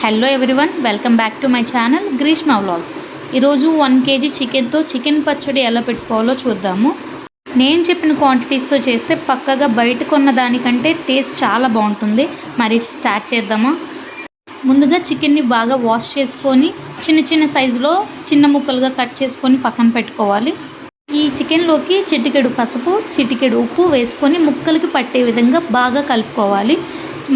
Hello everyone welcome back to my channel Greeshma vlogs ఈరోజు one KG చికెన్తో chicken పచ్చడి ఎలా పెట్టుకోవాలో చూద్దాము. నేను చెప్పిన క్వాంటిటీస్తో చేస్తే పక్కగా బయట కొన్న దానికంటే టేస్ట్ చాలా బాగుంటుంది. మరి స్టార్ట్ చేద్దామా? ముందుగా చికెన్ని బాగా వాష్ చేసుకొని చిన్న చిన్న సైజులో చిన్న ముక్కలుగా కట్ చేసుకొని పక్కన పెట్టుకోవాలి. ఈ చికెన్లోకి చిటికెడు పసుపు చిటికెడు ఉప్పు వేసుకొని ముక్కలకి పట్టే విధంగా బాగా కలుపుకోవాలి.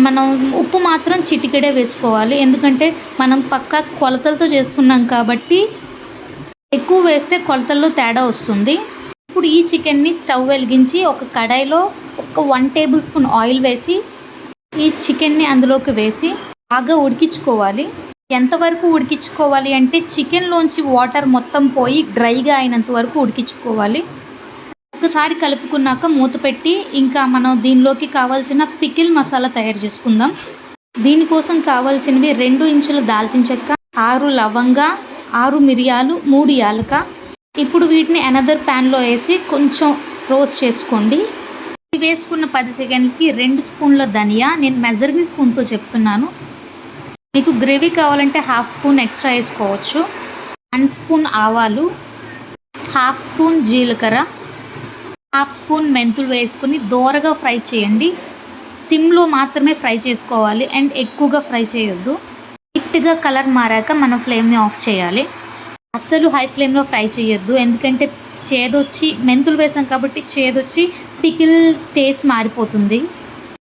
మనం ఉప్పు మాత్రం చిటికెడే వేసుకోవాలి. ఎందుకంటే మనం పక్కా కొలతలతో చేస్తున్నాం కాబట్టి ఎక్కువ వేస్తే కొలతల్లో తేడా వస్తుంది. ఇప్పుడు ఈ చికెన్ని స్టవ్ వెలిగించి ఒక కడాయిలో ఒక వన్ టేబుల్ స్పూన్ ఆయిల్ వేసి ఈ చికెన్ని అందులోకి వేసి బాగా ఉడికించుకోవాలి. ఎంతవరకు ఉడికించుకోవాలి అంటే చికెన్లోంచి వాటర్ మొత్తం పోయి డ్రైగా అయినంత వరకు ఉడికించుకోవాలి. ఒకసారి కలుపుకున్నాక మూత పెట్టి ఇంకా మనం దీనిలోకి కావాల్సిన పికిల్ మసాలా తయారు చేసుకుందాం. దీనికోసం కావాల్సినవి రెండు ఇంచుల దాల్చిన చెక్క ఆరు లవంగ ఆరు మిరియాలు మూడు యాలక. ఇప్పుడు వీటిని అనదర్ ప్యాన్లో వేసి కొంచెం రోస్ట్ చేసుకోండి. ఇది వేసుకున్న పది సెకండ్కి రెండు స్పూన్ల ధనియా. నేను మెజరింగ్ స్పూన్తో చెప్తున్నాను. మీకు గ్రేవీ కావాలంటే హాఫ్ స్పూన్ ఎక్స్ట్రా వేసుకోవచ్చు. వన్ స్పూన్ ఆవాలు హాఫ్ స్పూన్ జీలకర్ర హాఫ్ స్పూన్ మెంతులు వేసుకుని దోరగా ఫ్రై చేయండి. సిమ్లో మాత్రమే ఫ్రై చేసుకోవాలి. అండ్ ఎక్కువగా ఫ్రై చేయొద్దు. లైట్గా కలర్ మారాక మనం ఫ్లేమ్ని ఆఫ్ చేయాలి. అస్సలు హై ఫ్లేమ్లో ఫ్రై చేయొద్దు. ఎందుకంటే చేదొచ్చి మెంతులు వేసాం కాబట్టి చేదొచ్చి పికిల్ టేస్ట్ మారిపోతుంది.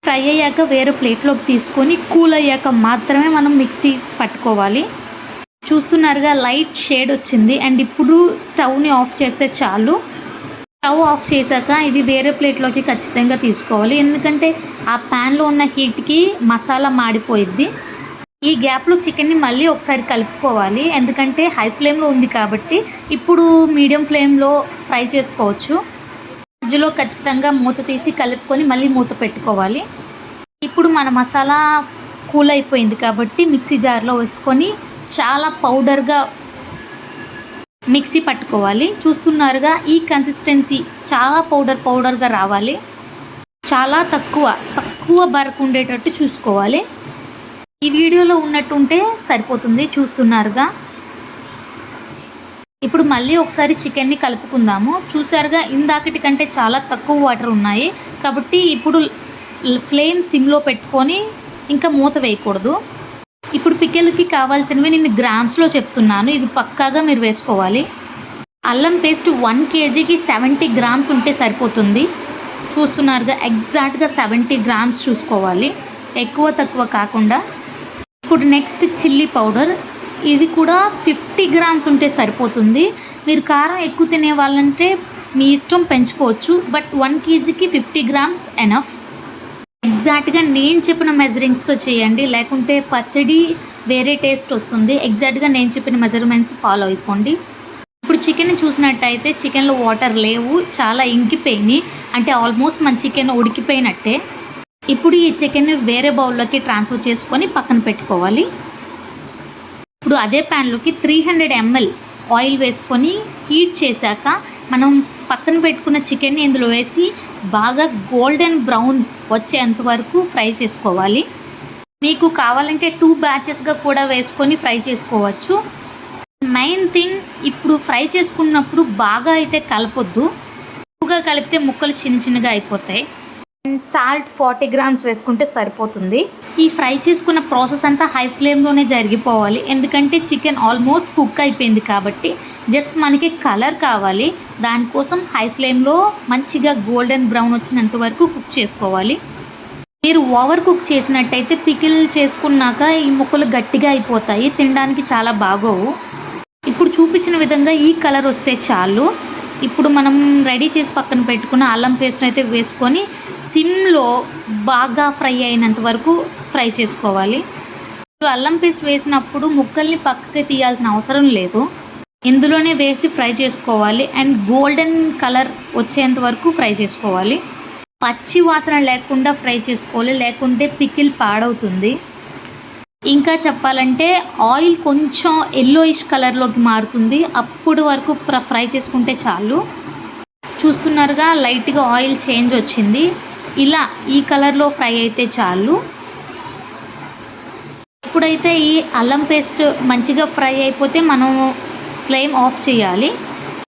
ఫ్రై అయ్యాక వేరే ప్లేట్లోకి తీసుకొని కూల్ అయ్యాక మాత్రమే మనం మిక్సీ పట్టుకోవాలి. చూస్తున్నారుగా లైట్ షేడ్ వచ్చింది. అండ్ ఇప్పుడు స్టవ్ని ఆఫ్ చేస్తే చాలు. స్టవ్ ఆఫ్ చేశాక ఇది వేరే ప్లేట్లోకి ఖచ్చితంగా తీసుకోవాలి. ఎందుకంటే ఆ ప్యాన్లో ఉన్న హీట్కి మసాలా మాడిపోయిద్ది. ఈ గ్యాప్లో చికెన్ని మళ్ళీ ఒకసారి కలుపుకోవాలి. ఎందుకంటే హై ఫ్లేమ్లో ఉంది కాబట్టి ఇప్పుడు మీడియం ఫ్లేమ్లో ఫ్రై చేసుకోవచ్చు. మధ్యలో ఖచ్చితంగా మూత తీసి కలుపుకొని మళ్ళీ మూత పెట్టుకోవాలి. ఇప్పుడు మన మసాలా కూల్ అయిపోయింది కాబట్టి మిక్సీ జార్లో వేసుకొని చాలా పౌడర్గా మిక్సీ పట్టుకోవాలి. చూస్తున్నారుగా ఈ కన్సిస్టెన్సీ చాలా పౌడర్ పౌడర్గా రావాలి. చాలా తక్కువ తక్కువ బరకు ఉండేటట్టు చూసుకోవాలి. ఈ వీడియోలో ఉన్నట్టుంటే సరిపోతుంది చూస్తున్నారుగా. ఇప్పుడు మళ్ళీ ఒకసారి చికెన్ని కలుపుకుందాము. చూసారుగా ఇందాకటి కంటే చాలా తక్కువ వాటర్ ఉన్నాయి. కాబట్టి ఇప్పుడు ఫ్లేమ్ సిమ్లో పెట్టుకొని ఇంకా మూత వేయకూడదు. ఇప్పుడు పికెల్కి కావాల్సినవి నేను గ్రామ్స్లో చెప్తున్నాను. ఇవి పక్కాగా మీరు వేసుకోవాలి. అల్లం పేస్ట్ వన్ కేజీకి సెవెంటీ గ్రామ్స్ ఉంటే సరిపోతుంది. చూస్తున్నారుగా ఎగ్జాక్ట్గా సెవెంటీ గ్రామ్స్ చూసుకోవాలి. ఎక్కువ తక్కువ కాకుండా. ఇప్పుడు నెక్స్ట్ చిల్లీ పౌడర్. ఇది కూడా ఫిఫ్టీ గ్రామ్స్ ఉంటే సరిపోతుంది. మీరు కారం ఎక్కువ తినే వాళ్ళంటే మీ ఇష్టం పెంచుకోవచ్చు. బట్ వన్ కేజీకి ఫిఫ్టీ గ్రామ్స్ ఎనఫ్. ఎగ్జాక్ట్గా నేను చెప్పిన మెజరింగ్స్తో చేయండి. లేకుంటే పచ్చడి వేరే టేస్ట్ వస్తుంది. ఎగ్జాక్ట్గా నేను చెప్పిన మెజర్మెంట్స్ ఫాలో అయిపోండి. ఇప్పుడు చికెన్ చూసినట్టయితే చికెన్లో వాటర్ లేవు. చాలా ఇంకిపోయినాయి. అంటే ఆల్మోస్ట్ మన చికెన్ ఉడికిపోయినట్టే. ఇప్పుడు ఈ చికెన్ వేరే బౌల్లోకి ట్రాన్స్ఫర్ చేసుకొని పక్కన పెట్టుకోవాలి. ఇప్పుడు అదే ప్యాన్లోకి త్రీ హండ్రెడ్ ఎంఎల్ ఆయిల్ వేసుకొని హీట్ చేశాక మనం పక్కన పెట్టుకున్న చికెన్ని ఇందులో వేసి బాగా గోల్డెన్ బ్రౌన్ వచ్చేంత వరకు ఫ్రై చేసుకోవాలి. మీకు కావాలంటే టూ బ్యాచెస్గా కూడా వేసుకొని ఫ్రై చేసుకోవచ్చు. మెయిన్ థింగ్ ఇప్పుడు ఫ్రై చేసుకున్నప్పుడు బాగా అయితే కలపొద్దు. ఎక్కువగా కలిపితే ముక్కలు చిన్న చిన్నగా అయిపోతాయి. సాల్ట్ ఫార్టీ గ్రామ్స్ వేసుకుంటే సరిపోతుంది. ఈ ఫ్రై చేసుకున్న ప్రాసెస్ అంతా హై ఫ్లేమ్లోనే జరిగిపోవాలి. ఎందుకంటే చికెన్ ఆల్మోస్ట్ కుక్ అయిపోయింది కాబట్టి జస్ట్ మనకి కలర్ కావాలి. దానికోసం హై ఫ్లేమ్లో మంచిగా గోల్డెన్ బ్రౌన్ వచ్చినంత వరకు కుక్ చేసుకోవాలి. మీరు ఓవర్ కుక్ చేసినట్టయితే పికిల్ చేసుకున్నాక ఈ ముక్కలు గట్టిగా అయిపోతాయి. తినడానికి చాలా బాగోవు. ఇప్పుడు చూపించిన విధంగా ఈ కలర్ వస్తే చాలు. ఇప్పుడు మనం రెడీ చేసి పక్కన పెట్టుకున్న అల్లం పేస్ట్ అయితే వేసుకొని సిమ్లో బాగా ఫ్రై అయినంత వరకు ఫ్రై చేసుకోవాలి. అల్లం పేస్ట్ వేసినప్పుడు ముక్కల్ని పక్కకి తీయాల్సిన అవసరం లేదు. ఇందులోనే వేసి ఫ్రై చేసుకోవాలి అండ్ గోల్డెన్ కలర్ వచ్చేంత వరకు ఫ్రై చేసుకోవాలి. పచ్చి వాసన లేకుండా ఫ్రై చేసుకోవాలి లేకుంటే పికిల్ పాడవుతుంది. ఇంకా చెప్పాలంటే ఆయిల్ కొంచెం ఎల్లోయిష్ కలర్లోకి మారుతుంది. అప్పుడు వరకు ఫ్రై చేసుకుంటే చాలు. చూస్తున్నారుగా లైట్గా ఆయిల్ చేంజ్ వచ్చింది. ఇలా ఈ కలర్లో ఫ్రై అయితే చాలు. ఇప్పుడైతే ఈ అల్లం పేస్ట్ మంచిగా ఫ్రై అయిపోతే మనం ఫ్లేమ్ ఆఫ్ చేయాలి.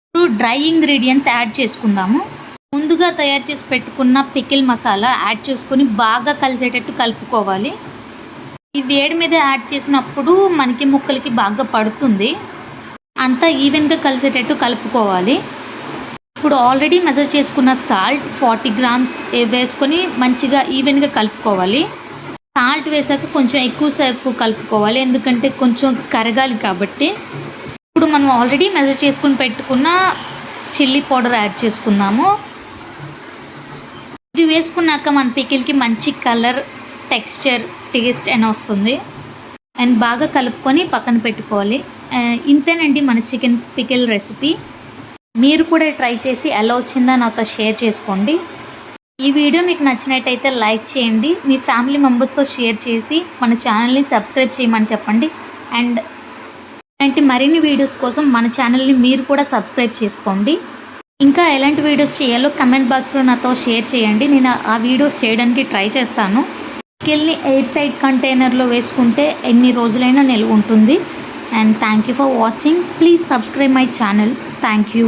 ఇప్పుడు డ్రై ఇంగ్రీడియంట్స్ యాడ్ చేసుకుందాము. ముందుగా తయారు చేసి పెట్టుకున్న పికిల్ మసాలా యాడ్ చేసుకొని బాగా కలిసేటట్టు కలుపుకోవాలి. ఈ వేడి మీద యాడ్ చేసినప్పుడు మనకి ముక్కలకి బాగా పడుతుంది. అంతా ఈవెన్గా కలిసేటట్టు కలుపుకోవాలి. ఇప్పుడు ఆల్రెడీ మెజర్ చేసుకున్న సాల్ట్ ఫార్టీ గ్రామ్స్ వేసుకొని మంచిగా ఈవెన్గా కలుపుకోవాలి. సాల్ట్ వేసాక కొంచెం ఎక్కువసేపు కలుపుకోవాలి. ఎందుకంటే కొంచెం కరగాలి కాబట్టి. ఇప్పుడు మనం ఆల్రెడీ మెజర్ చేసుకుని పెట్టుకున్న చిల్లీ పౌడర్ యాడ్ చేసుకుందాము. ఇది వేసుకున్నాక మన పికిల్కి మంచి కలర్ టెక్స్చర్ టేస్ట్ అని వస్తుంది. అండ్ బాగా కలుపుకొని పక్కన పెట్టుకోవాలి. ఇంతేనండి మన చికెన్ పికిల్ రెసిపీ మీరు కూడా ట్రై చేసి ఎలా వచ్చిందో నాతో షేర్ చేసుకోండి. ఈ వీడియో మీకు నచ్చినట్టయితే లైక్ చేయండి. మీ ఫ్యామిలీ మెంబర్స్తో షేర్ చేసి మన ఛానల్ని సబ్స్క్రైబ్ చేయమని చెప్పండి. అండ్ ఇలాంటి మరిన్ని వీడియోస్ కోసం మన ఛానల్ని మీరు కూడా సబ్స్క్రైబ్ చేసుకోండి. ఇంకా ఎలాంటి వీడియోస్ చేయాలో కమెంట్ బాక్స్లో నాతో షేర్ చేయండి. నేను ఆ వీడియోస్ చేయడానికి ట్రై చేస్తాను. స్కిల్ని ఎయిర్ టైట్ కంటైనర్లో వేసుకుంటే ఎన్ని రోజులైనా నిల్వ ఉంటుంది. And thank you for watching. Please subscribe my channel. Thank you